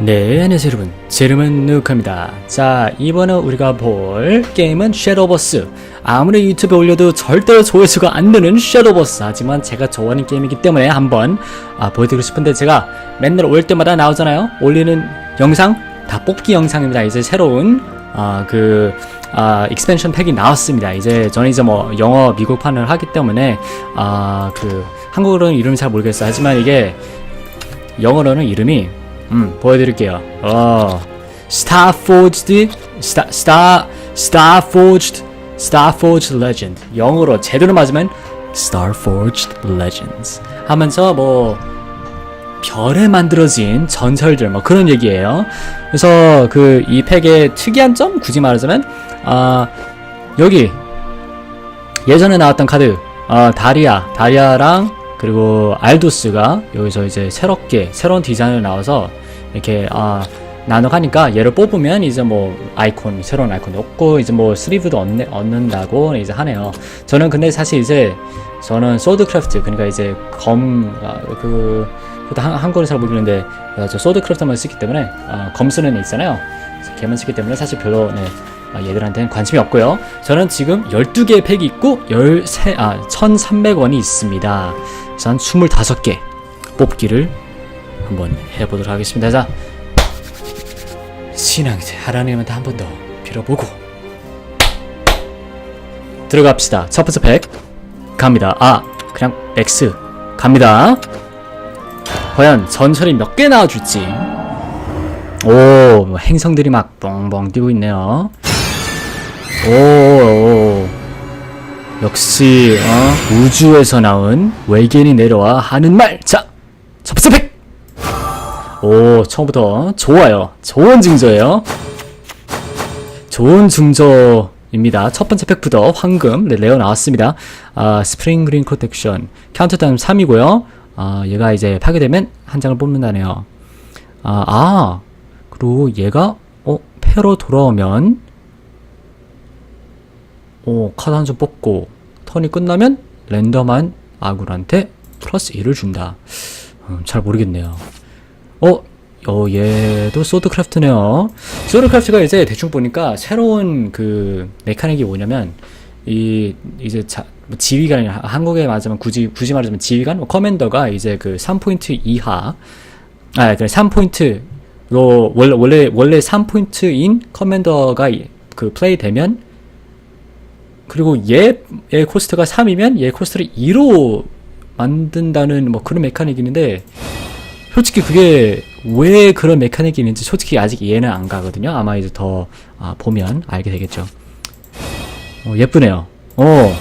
네, 안녕하세요 여러분. 제 이름은 누카입니다. 자, 이번에 우리가 볼 게임은 섀도우버스. 아무리 유튜브에 올려도 절대로 조회수가 안 되는 섀도우버스. 하지만 제가 좋아하는 게임이기 때문에 한번 아, 보여드리고 싶은데 제가 맨날 올 때마다 나오잖아요. 올리는 영상 다 뽑기 영상입니다. 이제 새로운 아, 그 아, 익스펜션 팩이 나왔습니다. 이제 저는 이제 뭐 영어 미국판을 하기 때문에 아, 그 한국어로는 이름을 잘 모르겠어요. 하지만 이게 영어로는 이름이 음 보여드릴게요. 어 Star Star Starforged Starforged Legend 영어로 제대로 맞으면 Starforged Legends 하면서 뭐 별에 만들어진 전설들 뭐 그런 얘기예요. 그래서 그 이 팩의 특이한 점 굳이 말하자면 아 여기 예전에 나왔던 카드 어, 다리아 다리아랑 그리고 알도스가 여기서 이제 새롭게 새로운 디자인으로 나와서 이렇게 아 나눠가니까 얘를 뽑으면 이제 뭐 아이콘 새로운 아이콘 얻고 이제 뭐 스리브도 얻네, 얻는다고 이제 하네요. 저는 근데 사실 이제 저는 소드크래프트 그러니까 이제 검그 그것도 한, 한국어를 잘 모르겠는데 어, 저 소드크래프트만 쓰기 때문에 어, 검 쓰는 애 있잖아요. 걔만 쓰기 때문에 사실 별로 네, 아, 얘들한테는 관심이 없고요. 저는 지금 12개의 팩이 있고 13, 아, 1,300원이 있습니다. 전 25개 뽑기를 한번 해보도록 하겠습니다. 자, 신앙제 하나님한테 한 번 더 빌어보고 들어갑시다. 첫 번째 팩 갑니다. 아, 그냥 X 갑니다. 과연 전설이 몇 개 나와줄지. 오, 뭐 행성들이 막 뻥뻥 뛰고 있네요. 오, 오. 역시 어, 우주에서 나온 외계인이 내려와 하는 말. 자, 첫 번째 팩. 오, 처음부터 좋아요. 좋은 징조예요. 좋은 징조입니다. 첫 번째 팩부터 황금 네, 레어 나왔습니다. 아, 스프링 그린 프로텍션 카운터타임 3이고요. 아, 얘가 이제 파괴되면 한 장을 뽑는다네요. 아, 아, 그리고 얘가 어 패로 돌아오면 어 카드 한 장 뽑고 턴이 끝나면 랜덤한 아군한테 플러스 1을 준다. 음, 잘 모르겠네요. 어, 어, 얘도 소드크래프트네요. 소드크래프트가 이제 대충 보니까 새로운 그 메카닉이 뭐냐면 이 이제 자, 뭐 지휘관이 하- 한국에 맞으면 굳이 굳이 말하자면 지휘관, 뭐 커맨더가 이제 그 3포인트 이하, 아, 그래 3포인트로 원래 원래 원래 3포인트인 커맨더가 이- 그 플레이 되면 그리고 얘, 얘 코스트가 3이면 얘 코스트를 2로 만든다는 뭐 그런 메카닉이 있는데 솔직히 그게 왜 그런 메카닉이 있는지 솔직히 아직 이해는 안 가거든요. 아마 이제 더 아, 보면 알게 되겠죠. 어, 예쁘네요. 어,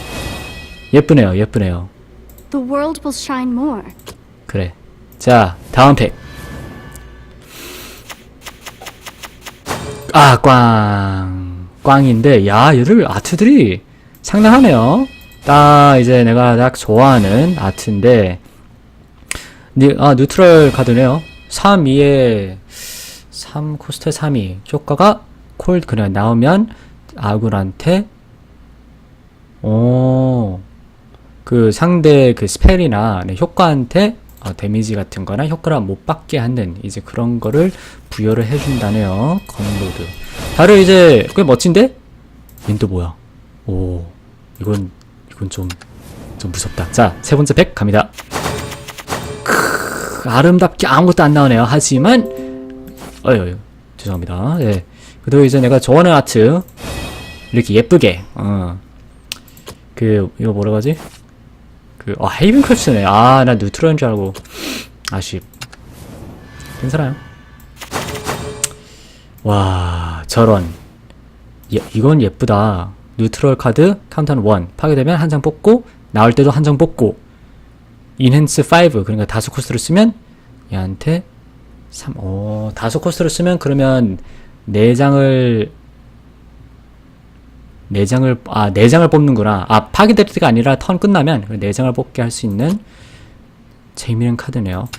예쁘네요. 예쁘네요. The world will shine more. 그래. 자, 다음 팩. 아, 꽝. 꽝인데, 야, 얘들 아트들이 상당하네요. 딱, 이제 내가 딱 좋아하는 아트인데, 니, 아, 뉴트럴 카드네요. 3, 2에, 3, 코스트 3이. 효과가 콜, 그래, 나오면, 아군한테, 오, 그 상대 그 스펠이나 네, 효과한테 어, 데미지 같은 거나 효과를 못 받게 하는 이제 그런 거를 부여를 해준다네요. 건로드. 다들 이제 꽤 멋진데? 얜 또 뭐야? 오, 이건, 이건 좀, 좀 무섭다. 자, 세 번째 팩 갑니다. 크, 아름답게 아무것도 안 나오네요. 하지만, 어휴, 죄송합니다. 네. 그리고 이제 내가 좋아하는 아트, 이렇게 예쁘게, 어, 그, 이거 뭐라 하지? 그, 아, 헤이븐 크래프트네. 아, 나 뉴트럴인 줄 알고. 아쉽. 괜찮아요. 와, 저런. 예, 이건 예쁘다. 뉴트럴 카드, 카운터는 1. 파괴되면 한 장 뽑고, 나올 때도 한 장 뽑고, 인핸스 5. 그러니까 다섯 코스트를 쓰면, 얘한테 3, 어, 다섯 코스트를 쓰면 그러면 네 장을 네 장을 아네 장을 뽑는구나. 아 파괴될 때가 아니라 턴 끝나면 네 장을 뽑게 할 수 있는 재미있는 카드네요.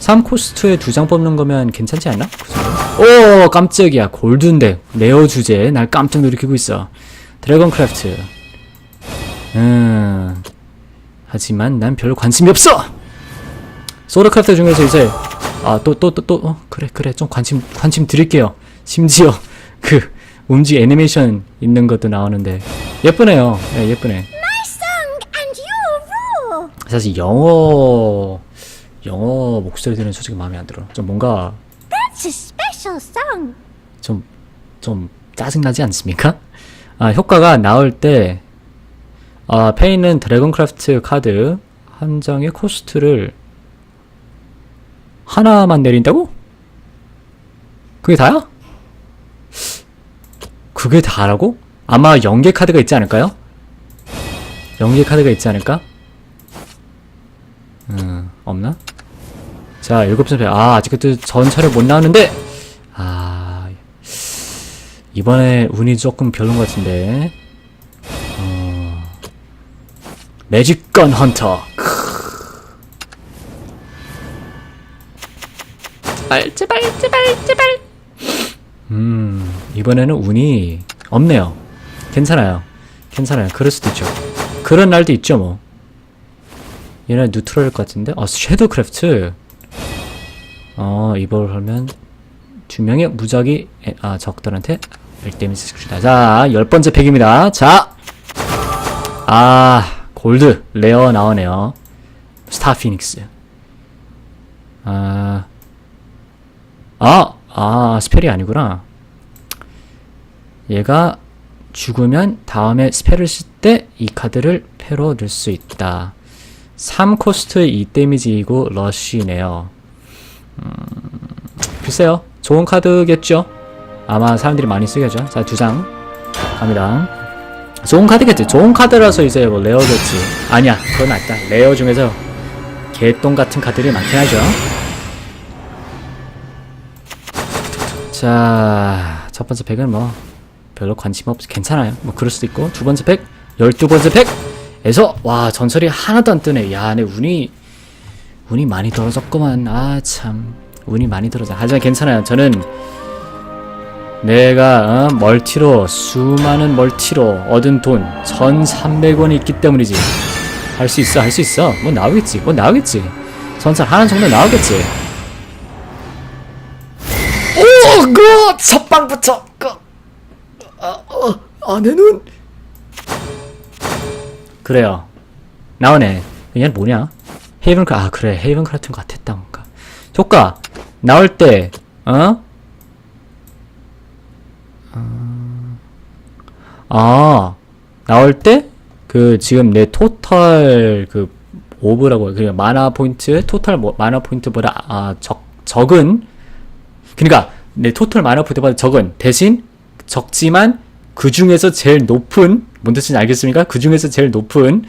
3코스트에 두장 뽑는 거면 괜찮지 않나? 오 깜짝이야 골든데 레어 주제 날 깜짝 놀이키고 있어. 드래곤 크래프트. 음 하지만 난 별 관심이 없어. 크래프트 중에서 이제 아, 또, 또, 또, 또, 어, 그래, 그래. 좀 관심, 관심 드릴게요. 심지어, 그, 움직 애니메이션 있는 것도 나오는데. 예쁘네요. 예, 예쁘네. 사실 영어, 영어 목소리 들으면 솔직히 마음에 안 들어. 좀 뭔가, That's a special song. 좀, 좀 짜증나지 않습니까? 아, 효과가 나올 때, 아, 페이는 드래곤크래프트 카드 한 장의 코스트를 하나만 내린다고? 그게 다야? 그게 다라고? 아마 연계 카드가 있지 않을까요? 연계 카드가 있지 않을까? 음, 없나? 자, 일곱 선 아, 아직도 전차를 못 나오는데! 아, 이번에 운이 조금 별론 것 같은데. 매직건 헌터. 제발, 제발, 제발, 제발. 음, 이번에는 운이 없네요. 괜찮아요. 괜찮아요. 그럴 수도 있죠. 그런 날도 있죠, 뭐. 얘네 뉴트럴일 것 같은데? 어, 섀도우크래프트. 어, 이걸 하면 두 명의 무작위 에- 아 적들한테 1데미지 줍시다. 자, 열 번째 팩입니다. 자, 아 골드 레어 나오네요. 스타 피닉스. 아, 아, 아 스펠이 아니구나. 얘가 죽으면 다음에 스펠을 쓸 때 이 카드를 패로 넣을 수 있다. 3코스트 2 데미지이고 러쉬네요. 글쎄요. 좋은 카드겠죠? 아마 사람들이 많이 쓰겠죠? 자, 두 장. 갑니다. 좋은 카드겠지. 좋은 카드라서 이제 뭐 레어겠지. 아니야. 그건 아니다. 레어 중에서 개똥 같은 카드들이 많긴 하죠. 자, 첫 번째 팩은 뭐 별로 관심 없, 괜찮아요. 뭐 그럴 수도 있고. 두 번째 팩, 열두 번째 팩에서 와, 전설이 하나도 안 뜨네. 야, 내 운이 운이 많이 떨어졌구만. 아, 참. 운이 많이 떨어져. 하지만 괜찮아요. 저는 내가 어, 멀티로 수많은 멀티로 얻은 돈 1,300원이 있기 때문이지. 할 수 있어. 할 수 있어. 뭐 나오겠지. 뭐 나오겠지. 전설 하나 정도 나오겠지. 오, 그 첫방부터 그 아, 어, 아, 내 눈. 그래요. 나오네. 얘는 뭐냐? 헤이븐 크아 그래 헤이븐 거 같았다 뭔가 효과 나올 때 어? 아 나올 때 그 지금 내 토탈 그 오브라고 그 마나 포인트 토탈 뭐, 마나 포인트보다 아 적 적은 그러니까 내 토탈 마나 포인트보다 적은 대신 적지만 그 중에서 제일 높은 뭔 뜻인지 알겠습니까? 그 중에서 제일 높은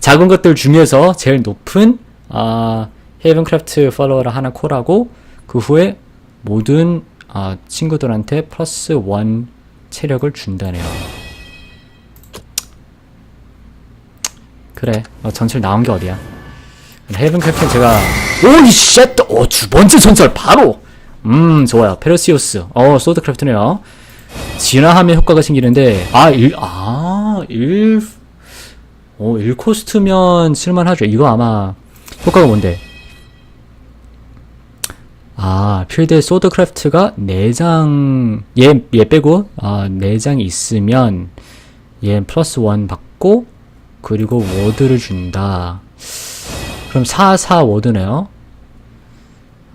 작은 것들 중에서 제일 높은 아 헤이븐크래프트 팔로워를 하나 콜하고 그 후에 모든 아, 친구들한테 플러스 원 체력을 준다네요. 그래, 어, 전설 나온 게 어디야? 헤이븐크래프트는 제가 오이 쉣! 어, 두 번째 전설 바로! 음, 좋아요. 페르시우스. 어, 소드 크래프트네요. 진화하면 효과가 생기는데 아, 일, 아, 일 어, 1코스트면 쓸만하죠. 이거 아마 효과가 뭔데? 아, 필드에 소드크래프트가 4장, 얘, 얘 빼고, 아, 4장이 있으면, 얘 플러스 1 받고, 그리고 워드를 준다. 그럼 4, 4 워드네요.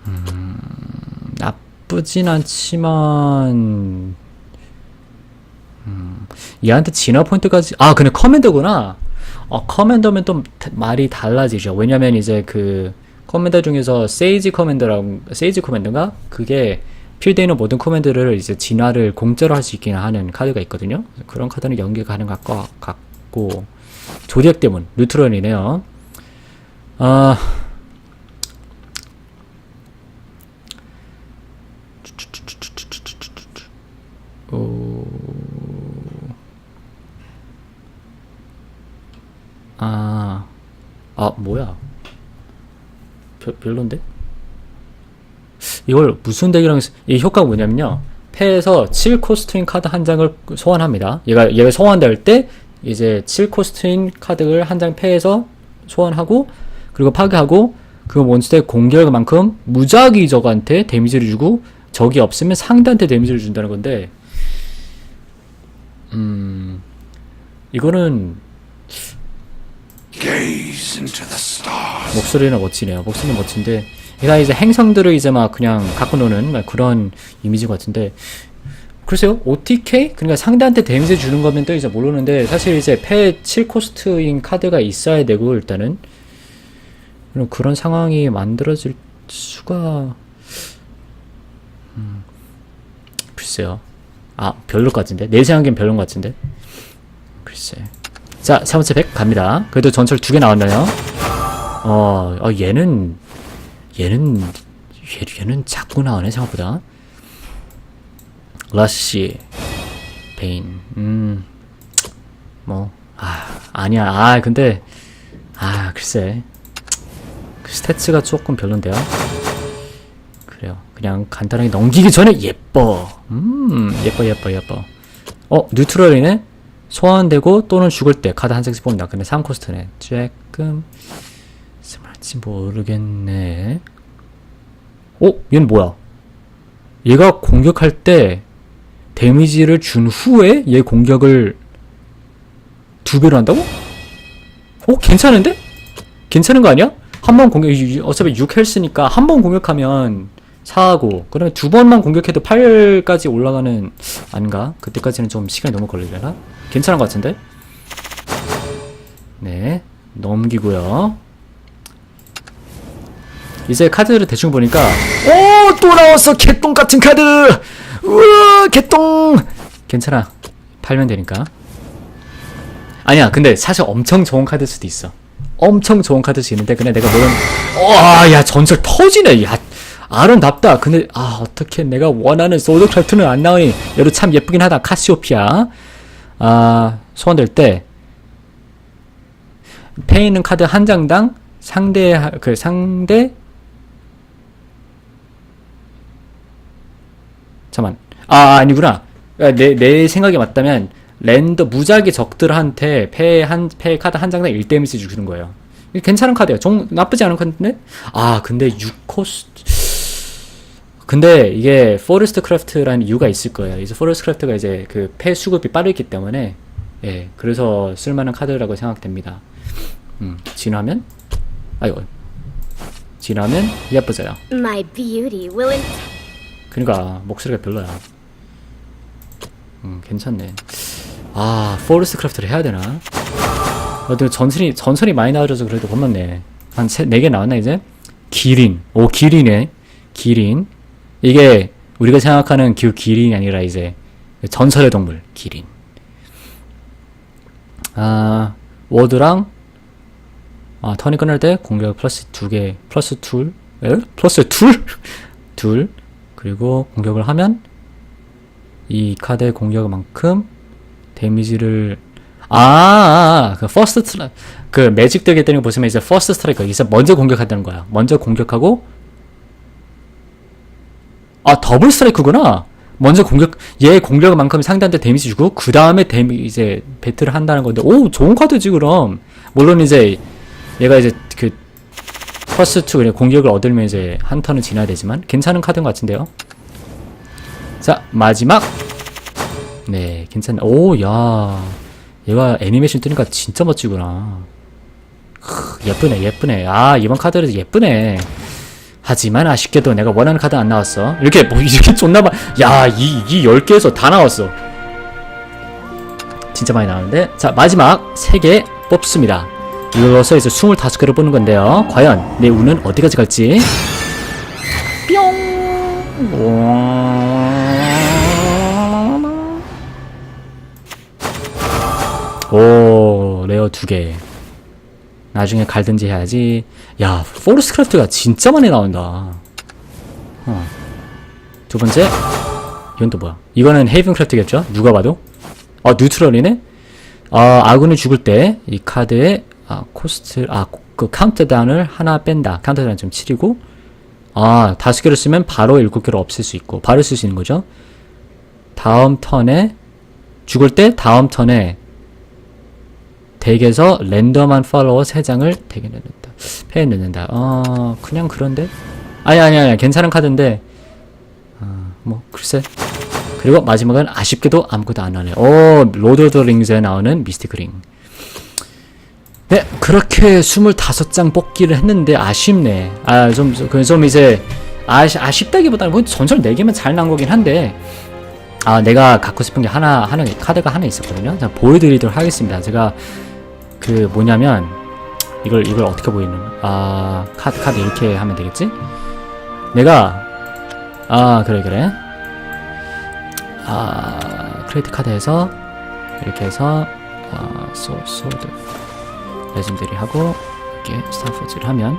음, 나쁘진 않지만, 음, 얘한테 진화 포인트까지, 아, 근데 커맨더구나. 어, 커맨더면 또 다- 말이 달라지죠. 왜냐면 이제 그 커맨더 중에서 세이지 커맨더라고 세이지 커맨더가 그게 필드에 있는 모든 커맨드를 이제 진화를 공짜로 할 수 있게 하는 카드가 있거든요. 그런 카드는 연계 가능할 것 같고 조리액 때문 뉴트런이네요. 아 아, 아, 뭐야. 별, 별론데? 이걸 무슨 덱이랑, 쓰- 이 효과가 뭐냐면요. 패에서 7코스트인 카드 한 장을 소환합니다. 얘가, 얘가 소환될 때, 이제 7코스트인 카드를 한 장 패에서 소환하고, 그리고 파괴하고, 그 몬스터의 공격만큼 무작위 적한테 데미지를 주고 적이 없으면 상대한테 데미지를 준다는 건데 음 이거는. 목소리는 멋지네요. 목소리는 멋진데 얘가 이제 행성들을 이제 막 그냥 갖고 노는 막 그런 이미지 같은데 글쎄요 OTK 그러니까 상대한테 데미지 주는 거면 또 이제 모르는데 사실 이제 패 7코스트인 카드가 있어야 되고 일단은. 그런 상황이 만들어질 수가 음 글쎄요. 아 별로 같은데? 내 생각엔 것 같은데? 글쎄. 자 4번째 백 갑니다. 그래도 전철 두 개 나왔나요? 어, 어 얘는 얘는 얘, 얘는 자꾸 나오네 생각보다. 러시 베인 음. 뭐 아, 아니야. 아, 근데 아, 글쎄. 그 스탯츠가 조금 별론데요. 그래요. 그냥 간단하게 넘기기 전에 예뻐. 음, 예뻐 예뻐 예뻐. 어, 뉴트럴이네. 소환되고 또는 죽을 때 카드 한 장씩 뽑는다. 근데 3코스트네. 조금 스마치 모르겠네. 어? 얘는 뭐야? 얘가 공격할 때 데미지를 준 후에 얘 공격을 두 배로 한다고? 어? 괜찮은데? 괜찮은 거 아니야? 한 번 공격, 이- 어차피 6헬스니까 한 번 공격하면 4하고, 그러면 두 번만 공격해도 8까지 올라가는, 아닌가? 그때까지는 좀 시간이 너무 걸리려나? 괜찮은 것 같은데? 네. 넘기고요. 이제 카드를 대충 보니까 오! 또 나왔어! 개똥 같은 카드! 우와! 개똥! 괜찮아. 팔면 되니까. 아니야, 근데 사실 엄청 좋은 카드일 수도 있어. 엄청 좋은 카드일 수 있는데, 근데 내가 모르는, 와, 야, 전설 터지네! 야, 아름답다! 근데, 아, 어떻게 내가 원하는 소드크래프트는 안 나오니, 얘도 참 예쁘긴 하다, 카시오피아. 아, 소환될 때, 패 있는 카드 한 장당 상대 하- 그 상대 잠만 아 아니구나 내 내 생각이 맞다면 랜더 무작위 적들한테 패 한 패 카드 한 장당 1데미지 주는 거예요. 괜찮은 카드예요. 종 나쁘지 않은 카드인데 아 근데 6코스트 근데 이게 포레스트 크래프트라는 이유가 있을 거예요. 이제 포레스트 크래프트가 이제 그 패 수급이 빠르기 때문에 예 그래서 쓸만한 카드라고 생각됩니다. 음, 지나면 아이고 지나면 예뻐져요. My beauty will 그러니까 목소리가 별로야. 음, 괜찮네. 아, 포레스트 크래프트를 해야 되나? 어디 전설이 전설이 많이 나와줘서 그래도 겁났네. 한세네개 나왔나 이제? 기린. 오, 기린이네. 기린. 이게 우리가 생각하는 그 기린이 아니라 이제 전설의 동물 기린. 아, 워드랑 아, 턴이 끝날 때 공격 플러스 두 개, 플러스 둘, 에? 플러스 둘? 둘. 그리고 공격을 하면 이 카드의 공격만큼 데미지를 아, 아, 아, 그 퍼스트 스트라 그 매직 되게 되는 거 보시면 이제 퍼스트 스트라이커 이제 먼저 공격한다는 거야. 먼저 공격하고 아 더블 스트라이크구나. 먼저 공격 얘 공격만큼 상대한테 데미지 주고 그 다음에 데미 이제 배틀을 한다는 건데 오 좋은 카드지 그럼 물론 이제 얘가 이제 그 퍼스트 그냥 공격을 얻으면 이제 한 턴은 지나야 되지만 괜찮은 카드인 것 같은데요. 자 마지막 네 괜찮네. 오야 얘가 애니메이션 뜨니까 진짜 멋지구나. 크, 예쁘네 예쁘네. 아 이번 카드는 예쁘네. 하지만 아쉽게도 내가 원하는 카드 안 나왔어. 이렇게 뭐 이렇게 존나 많. 야이이 10개에서 다 나왔어. 진짜 많이 나왔는데 자 마지막 3개 뽑습니다. 이걸로서 이제 25개를 뽑는 건데요. 과연 내 운은 어디까지 갈지? 뿅. 오 레어 두 개. 나중에 갈든지 해야지. 야 포르스 크래프트가 진짜 많이 나온다. 어. 두 번째 이건 또 뭐야? 이거는 헤이븐 크래프트겠죠? 누가 봐도. 아 뉴트럴이네. 아 아군이 죽을 때 이 카드에 아 코스트 아 그 카운트다운을 하나 뺀다. 카운트다운 좀 치리고 아 다섯 개를 쓰면 바로 일곱 개를 없앨 수 있고 바로 쓸 수 있는 거죠. 다음 턴에 죽을 때 다음 턴에 덱에서 랜덤한 팔로워 3장을 덱에 넣는다. 패에 넣는다. 어, 그냥 그런데? 아니, 아니, 아니, 괜찮은 카드인데, 어, 뭐, 글쎄. 그리고 마지막은 아쉽게도 아무것도 안 하네. 오, 로드 오브 더 링즈에 나오는 미스틱 링. 네, 그렇게 25장 뽑기를 했는데 아쉽네. 아, 좀, 좀, 좀 이제, 아시, 아쉽다기보다는 뭐 전설 4개면 잘 나온 거긴 한데, 아, 내가 갖고 싶은 게 하나, 하나, 카드가 하나 있었거든요. 자, 보여드리도록 하겠습니다. 제가, 그, 뭐냐면, 이걸, 이걸 어떻게 보이는, 아, 카드, 카드 이렇게 하면 되겠지? 내가, 아, 그래, 그래. 아, 크레디트 카드에서, 이렇게 해서, 아, 소, 소드. 레전드리 하고, 이렇게 스타포즈를 하면,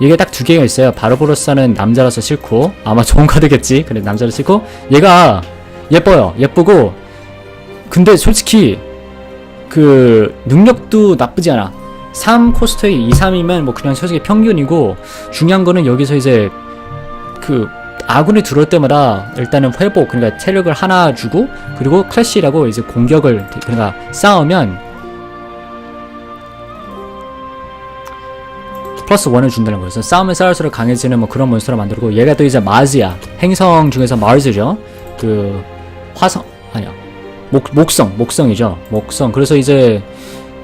이게 딱 두 개가 있어요. 바로보로스는 남자라서 싫고 아마 좋은 카드겠지. 근데 남자라서 싫고 얘가 예뻐요. 예쁘고 근데 솔직히 그 능력도 나쁘지 않아. 3 코스트에 2, 3이면 뭐 그냥 솔직히 평균이고 중요한 거는 여기서 이제 그 아군이 들어올 때마다 일단은 회복 그러니까 체력을 하나 주고 그리고 클래시라고 이제 공격을 그러니까 싸우면 플러스 원을 준다는. 그래서 싸움에 싸울수록 강해지는 뭐 그런 몬스터를 만들고 얘가 또 이제 마즈야. 행성 중에서 마즈죠. 그 화성 아니야. 목 목성 목성이죠. 목성. 그래서 이제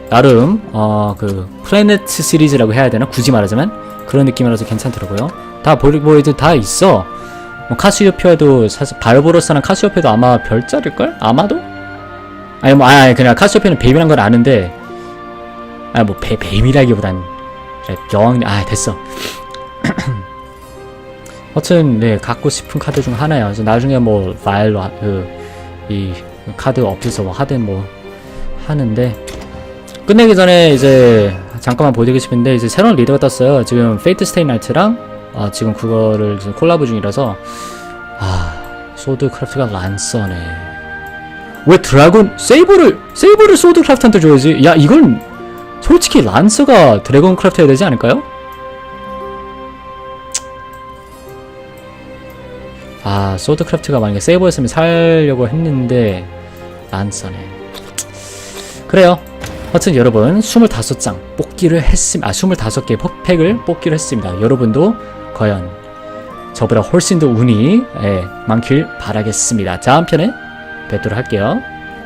나름 어 그 플래네트 시리즈라고 해야 되나 굳이 말하자면 그런 느낌이라서 괜찮더라고요. 다 보리보이드 다 있어. 뭐 카시오페아도 사실 발보로스랑 카시오페도 아마 별자일 걸? 아마도? 아니 뭐 아니 그냥 카시오페는 뱀이란 건 아는데 아뭐 뱀이라기보단 그래, 여왕 아 됐어. 하여튼 네 갖고 싶은 카드 중 하나야. 그래서 나중에 뭐 바일로 그이 카드 없어서 뭐 하든 뭐 하는데 끝내기 전에 이제 잠깐만 보여드리고 싶은데 이제 새로운 리더가 떴어요. 지금 페이트 스테이 나이트랑 아, 지금 그거를 지금 콜라보 중이라서 아 소드 크래프트가 란서네. 왜 드라곤 세이버를 세이버를 소드 크래프트한테 줘야지? 야 이건 솔직히 란서가 드래곤 크래프트 해야 되지 않을까요? 아 소드 크래프트가 만약에 세이버였으면 살려고 했는데 란서네. 그래요. 하여튼 여러분 25장 뽑기를 했습니다 아 25개 팩을 뽑기를 했습니다. 여러분도 과연 저보다 훨씬 더 운이 예, 많길 바라겠습니다. 다음 편에 뵙도록 할게요